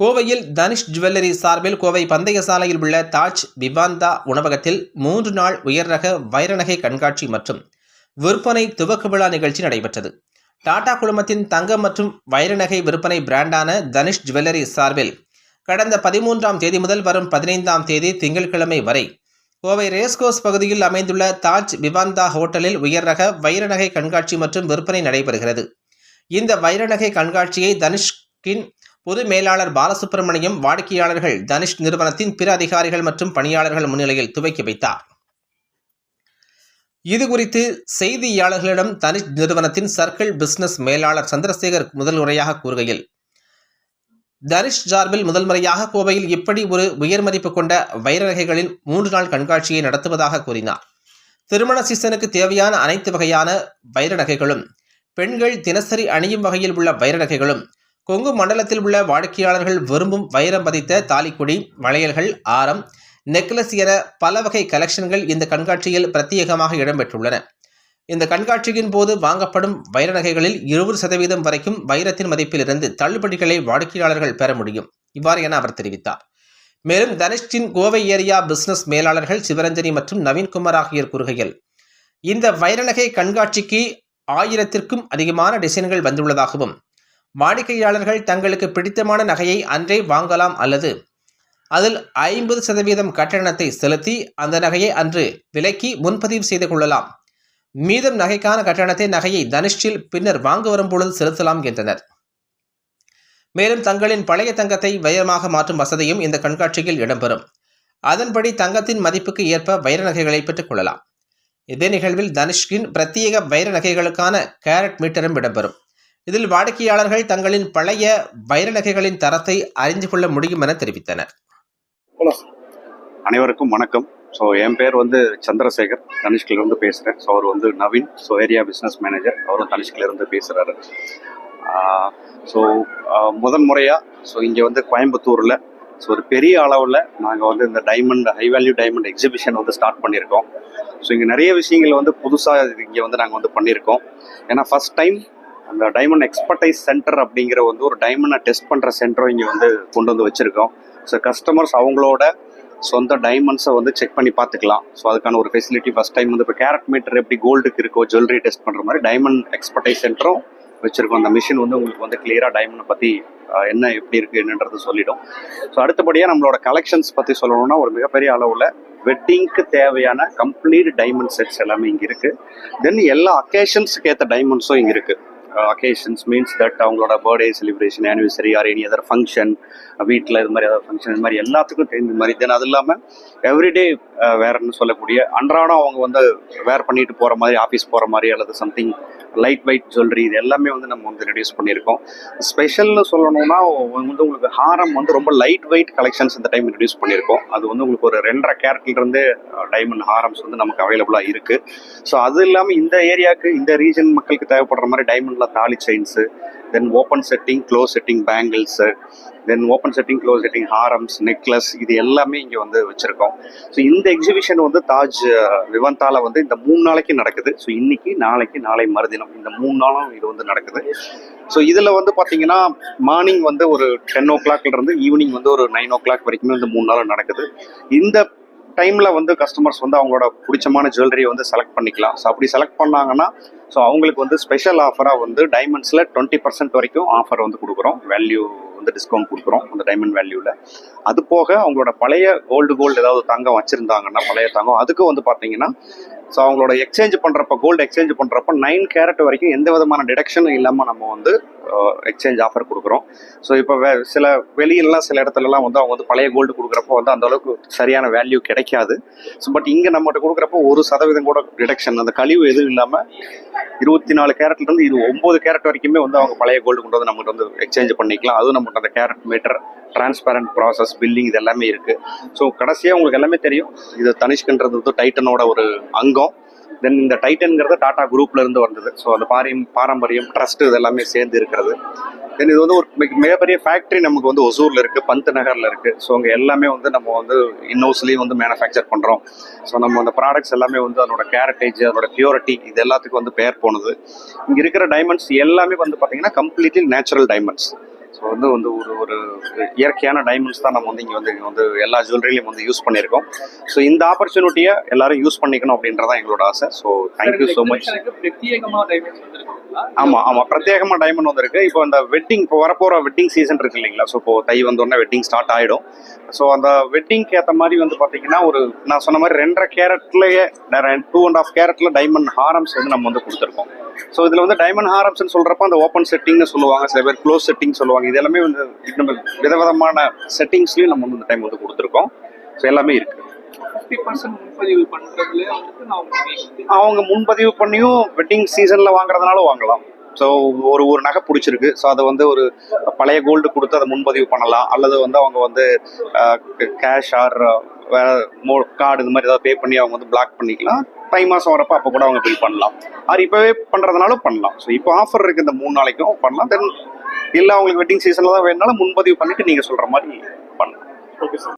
கோவையில் தனிஷ் ஜுவல்லரி சார்பில் கோவை பந்தய சாலையில் உள்ள தாஜ் விவாந்தா உணவகத்தில் மூன்று நாள் உயர் ரக வைரநகை கண்காட்சி மற்றும் விற்பனை துவக்க விழா நிகழ்ச்சி நடைபெற்றது. டாடா குழுமத்தின் தங்கம் மற்றும் வைரநகை விற்பனை பிராண்டான தனிஷ் ஜுவல்லரி சார்பில் கடந்த பதிமூன்றாம் தேதி முதல் வரும் பதினைந்தாம் தேதி திங்கட்கிழமை வரை கோவை ரேஸ்கோஸ் பகுதியில் அமைந்துள்ள தாஜ் விவாந்தா ஹோட்டலில் உயர் ரக வைரநகை கண்காட்சி மற்றும் விற்பனை நடைபெறுகிறது. இந்த வைரநகை கண்காட்சியை தனுஷ்கின் பொது மேலாளர் பாலசுப்ரமணியம் வாடிக்கையாளர்கள் தனிஷ் நிறுவனத்தின் பிற அதிகாரிகள் மற்றும் பணியாளர்கள் முன்னிலையில் துவக்கி வைத்தார். இது குறித்து செய்தியாளர்களிடம் தனிஷ் நிறுவனத்தின் சர்க்கிள் பிசினஸ் மேலாளர் சந்திரசேகர் முதல் முறையாக கூறுகையில் தனிஷ் சார்பில் முதல் முறையாக கோவையில் இப்படி ஒரு உயர் மதிப்பு கொண்ட வைரகைகளின் மூன்று நாள் கண்காட்சியை நடத்துவதாக கூறினார். திருமண சீசனுக்கு தேவையான அனைத்து வகையான வைர நகைகளும் பெண்கள் தினசரி அணியும் வகையில் உள்ள வைர நகைகளும் கொங்கு மண்டலத்தில் உள்ள வாடிக்கையாளர்கள் விரும்பும் வைரம் பதித்த தாலிக்குடி வளையல்கள் ஆரம் நெக்லஸ் என பல வகை கலெக்ஷன்கள் இந்த கண்காட்சியில் பிரத்யேகமாக இடம்பெற்றுள்ளன. இந்த கண்காட்சியின் போது வாங்கப்படும் வைர நகைகளில் இருபது சதவீதம் வரைக்கும் வைரத்தின் மதிப்பிலிருந்து தள்ளுபடிகளை வாடிக்கையாளர்கள் பெற முடியும் இவ்வாறு என அவர் தெரிவித்தார். மேலும் தனிஷ்டின் கோவை ஏரியா பிசினஸ் மேலாளர்கள் சிவரஞ்சனி மற்றும் நவீன்குமார் ஆகியோர் கூறுகையில் இந்த வைரநகை கண்காட்சிக்கு ஆயிரத்திற்கும் அதிகமான டிசைன்கள் வந்துள்ளதாகவும் வாடிக்கையாளர்கள் தங்களுக்கு பிடித்தமான நகையை அன்றே வாங்கலாம் அல்லது அதில் ஐம்பது சதவீதம் கட்டணத்தை செலுத்தி அந்த நகையை அன்று விலக்கி முன்பதிவு செய்து கொள்ளலாம். மீதம் நகைக்கான கட்டணத்தை நகையை தனுஷ்டில் பின்னர் வாங்க வரும் பொழுது செலுத்தலாம் என்றனர். மேலும் தங்களின் பழைய தங்கத்தை வைரமாக மாற்றும் வசதியும் இந்த கண்காட்சியில் இடம்பெறும். அதன்படி தங்கத்தின் மதிப்புக்கு ஏற்ப வைர நகைகளை பெற்றுக் கொள்ளலாம். இதே நிகழ்வில் தனுஷ்கின் பிரத்யேக வைர நகைகளுக்கான கேரட் மீட்டரும் இடம்பெறும். இதில் வாடிக்கையாளர்கள் தங்களின் பழைய வைர நகைகளின் தரத்தை அறிந்து கொள்ள முடியும் என தெரிவித்தனர். அனைவருக்கும் வணக்கம். ஸோ என் பேர் வந்து சந்திரசேகர். தனிஷ்கிலிருந்து பேசுகிறேன் ஸோ அவர் வந்து Naveen. So area business manager அவரும் தனிஷ்கிலிருந்து பேசுகிறாரு ஸோ முதன் முறையாக ஸோ இங்கே வந்து கோயம்புத்தூரில் ஸோ ஒரு பெரிய அளவில் நாங்கள் வந்து இந்த diamond high value diamond exhibition வந்து ஸ்டார்ட் பண்ணியிருக்கோம். ஸோ இங்கே நிறைய விஷயங்கள் வந்து புதுசாக இங்கே வந்து நாங்கள் வந்து பண்ணியிருக்கோம். ஏன்னா ஃபஸ்ட் டைம் அந்த டைமண்ட் எக்ஸ்பர்டைஸ் சென்டர் அப்படிங்கிற வந்து ஒரு டைமண்டை டெஸ்ட் பண்ணுற சென்டரும் இங்கே வந்து கொண்டு வந்து வச்சுருக்கோம். ஸோ கஸ்டமர்ஸ் அவங்களோட சொந்த டைமண்ட்ஸை வந்து செக் பண்ணி பார்த்துக்கலாம். ஸோ அதுக்கான ஒரு ஃபெசிலிட்டி ஃபஸ்ட் டைம் வந்து இப்போ கேரட் மீட்டர் எப்படி கோல்டுக்கு இருக்கோ ஜுவல்லரி டெஸ்ட் பண்ணுற மாதிரி டைமண்ட் எக்ஸ்பர்டைஸ் சென்டரும் வச்சுருக்கோம். அந்த மிஷின் வந்து உங்களுக்கு வந்து கிளியராக டைமண்டை பற்றி என்ன எப்படி இருக்குது என்னன்றது சொல்லிடும். ஸோ அடுத்தபடியாக நம்மளோட கலெக்ஷன்ஸ் பற்றி சொல்லணும்னா ஒரு மிகப்பெரிய அளவில் வெட்டிங்க்கு தேவையான கம்ப்ளீட் டைமண்ட் செட்ஸ் எல்லாமே இங்கே இருக்குது தென் எல்லா அக்கேஷன்ஸுக்கு ஏற்ற டைமண்ட்ஸும் இங்கே இருக்குது அக்கேஷன்ஸ் மீன்ஸ் தட் அவங்களோட birthday celebration anniversary or any other function வீட்டில் இது மாதிரி ஏதாவது ஃபங்க்ஷன் இது மாதிரி எல்லாத்துக்கும் தெரிஞ்ச மாதிரி. தென் அது இல்லாமல் எவ்ரிடே வேறன்னு சொல்லக்கூடிய அன்றாடம் அவங்க வந்து வேர் பண்ணிட்டு போகிற மாதிரி ஆஃபீஸ் போகிற மாதிரி அல்லது சம்திங் லைட் வெயிட் ஜுவல்லரி இது எல்லாமே வந்து நம்ம வந்து ரெடியூஸ் பண்ணியிருக்கோம். ஸ்பெஷல்னு சொல்லணும்னா வந்து உங்களுக்கு ஹாரம் வந்து ரொம்ப லைட் வெயிட் கலெக்ஷன்ஸ் இந்த டைம் ரெடியூஸ் பண்ணியிருக்கோம். அது வந்து உங்களுக்கு ஒரு ரெண்டரை கேரட்லேருந்து டைமண்ட் ஹாரம்ஸ் வந்து நமக்கு அவைலபிளாக இருக்குது ஸோ அது இல்லாமல் இந்த ஏரியாவுக்கு இந்த ரீஜன் மக்களுக்கு தேவைப்படுற மாதிரி டைமண்ட் டைமண்டில் தாலி chains then open setting close setting bangles then open setting close setting harams necklace இது எல்லாமே இங்கே வந்து வச்சுருக்கோம். ஸோ இந்த எக்ஸிபிஷன் வந்து தாஜ் விவந்தால வந்து இந்த மூணு நாளைக்கு நடக்குது. ஸோ இன்னைக்கு நாளைக்கு நாளை மறுதினம் இந்த மூணு நாளும் இது வந்து நடக்குது. ஸோ இதில் வந்து பார்த்தீங்கன்னா மார்னிங் வந்து ஒரு டென் ஓ கிளாக்லேருந்து ஈவினிங் வந்து ஒரு நைன் ஓ கிளாக் வரைக்குமே இந்த மூணு நாளும் நடக்குது. இந்த டைமில் வந்து கஸ்டமர்ஸ் வந்து அவங்களோட பிடிச்சமான ஜுவல்லரியை வந்து செலக்ட் பண்ணிக்கலாம். ஸோ அப்படி செலக்ட் பண்ணாங்கன்னா ஸோ அவங்களுக்கு வந்து ஸ்பெஷல் ஆஃபராக வந்து டைமண்ட்ஸில் டுவெண்ட்டி பர்சன்ட் வரைக்கும் ஆஃபர் வந்து கொடுக்குறோம். வேல்யூ வந்து டிஸ்கவுண்ட் கொடுக்குறோம் அந்த டைமண்ட் வேல்யூவில் அது போக அவங்களோட பழைய கோல்டு கோல்டு ஏதாவது தங்கம் வச்சுருந்தாங்கன்னா பழைய தங்கம். அதுக்கு வந்து பார்த்தீங்கன்னா ஸோ அவங்களோட எக்ஸ்சேஞ்ச் பண்ணுறப்ப கோல்டு எக்ஸ்சேஞ்ச் பண்ணுறப்ப நைன் கேரட் வரைக்கும் எந்த விதமான டிடக்ஷனும் இல்லாமல் நம்ம வந்து எக்ஸ்சேஞ்ச் ஆஃபர் கொடுக்குறோம். ஸோ இப்போ வே சில வெளியிலலாம் சில இடத்துலலாம் வந்து அவங்க வந்து பழைய கோல்டு கொடுக்குறப்போ வந்து அந்த அளவுக்கு சரியான வேல்யூ கிடைக்காது. ஸோ பட் இங்கே நம்மகிட்ட கொடுக்குறப்போ ஒரு சதவீதம் கூட டிடக்ஷன் அந்த கழிவு எதுவும் இல்லாமல் இருபத்தி நாலு கேரட்லேருந்து இது ஒம்பது கேரட் வரைக்குமே வந்து அவங்க பழைய கோல்டு கொண்டு வந்து நம்மகிட்ட வந்து எக்ஸ்சேஞ்ச் பண்ணிக்கலாம். அதுவும் நம்ம பண்ணுற அந்த carat meter transparent process billing இது எல்லாமே இருக்குது ஸோ கடைசியாக உங்களுக்கு எல்லாமே தெரியும். இது தனிஷ்கன்றது வந்து டைட்டனோட ஒரு அங்கம். தென் இந்த டைட்டன்கிறது டாடா குரூப்ல இருந்து வந்தது. ஸோ அந்த பாரியம் பாரம்பரியம் ட்ரஸ்ட் இது எல்லாமே சேர்ந்து இருக்கிறது. தென் இது வந்து ஒரு மிக- மிகப்பெரிய ஃபேக்ட்ரி நமக்கு வந்து ஒசூரில் இருக்குது பந்த் நகரில் இருக்குது ஸோ அங்கே எல்லாமே வந்து நம்ம வந்து இன்னோஸ்லேயும் வந்து மேனுஃபேக்சர் பண்ணுறோம் ஸோ நம்ம அந்த ப்ராடக்ட்ஸ் எல்லாமே வந்து அதனோட கேரட்டேஜ் அதனோட பியூரிட்டி இது எல்லாத்துக்கும் வந்து பெயர் போனது. இங்கே இருக்கிற டைமண்ட்ஸ் எல்லாமே வந்து பார்த்தீங்கன்னா கம்ப்ளீட்லி நேச்சுரல் டைமண்ட்ஸ் ஸோ வந்து வந்து ஒரு ஒரு இயற்கையான டைமண்ட்ஸ் தான் நம்ம வந்து இங்கே வந்து இங்கே வந்து எல்லா ஜுவல்லரிலையும் வந்து யூஸ் பண்ணியிருக்கோம். ஸோ இந்த ஆப்பர்ச்சுனிட்டியை எல்லாரும் யூஸ் பண்ணிக்கணும் அப்படின்றதான் எங்களோட ஆசை. So thank you so much பிரத்யேகமாக டைமண்ட்ஸ் ஆமா ஆமா. பிரத்யேகமா டைமண்ட் வந்திருக்கு. இப்போ இந்த வெட்டிங் இப்போ வரப்போற வெட்டிங் சீசன் இருக்கு இல்லைங்களா? ஸோ இப்போ தை வந்தோடனே வெட்டிங் ஸ்டார்ட் ஆயிடும். ஸோ அந்த வெட்டிங்க்கு ஏற்ற மாதிரி வந்து பாத்தீங்கன்னா ஒரு நான் சொன்ன மாதிரி ரெண்டரை கேரட்லயே டூ அண்ட் ஆஃப் கேரட்ல டைமண்ட் ஹாரம்ஸ் வந்து நம்ம வந்து கொடுத்துருக்கோம். ஸோ இதுல வந்து டைமண்ட் ஹாரம்ஸ்னு சொல்றப்ப அந்த ஓப்பன் செட்டிங்னு சொல்லுவாங்க. சில பேர் க்ளோஸ் செட்டிங் சொல்லுவாங்க. இது எல்லாமே வந்து நம்ம விதவிதமான செட்டிங்ஸ்லயும் நம்ம வந்து இந்த டைம் வந்து கொடுத்துருக்கோம். ஸோ எல்லாமே இருக்கு. அவங்க முன்பதிவு பண்ணியும் வெட்டிங் சீசன்ல வாங்குறதுனால வாங்கலாம். ஸோ ஒரு ஒரு நகை பிடிச்சிருக்கு. ஸோ அதை வந்து ஒரு பழைய கோல்டு கொடுத்து அதை முன்பதிவு பண்ணலாம். அல்லது வந்து அவங்க வந்து கேஷ் ஆர் வேற மோ கார்டு இது மாதிரி ஏதாவது பே பண்ணி அவங்க வந்து பிளாக் பண்ணிக்கலாம். தை மாதம் வரப்போ அப்போ கூட அவங்க பில் பண்ணலாம். அது இப்போவே பண்ணுறதுனாலும் பண்ணலாம். ஸோ இப்போ ஆஃபர் இருக்கு இந்த மூணு நாளைக்கும் பண்ணலாம். தென் இல்லை அவங்களுக்கு வெட்டிங் சீசனில் தான் வேணுனாலும் முன்பதிவு பண்ணிட்டு நீங்கள் சொல்கிற மாதிரி பண்ணலாம். Okay sir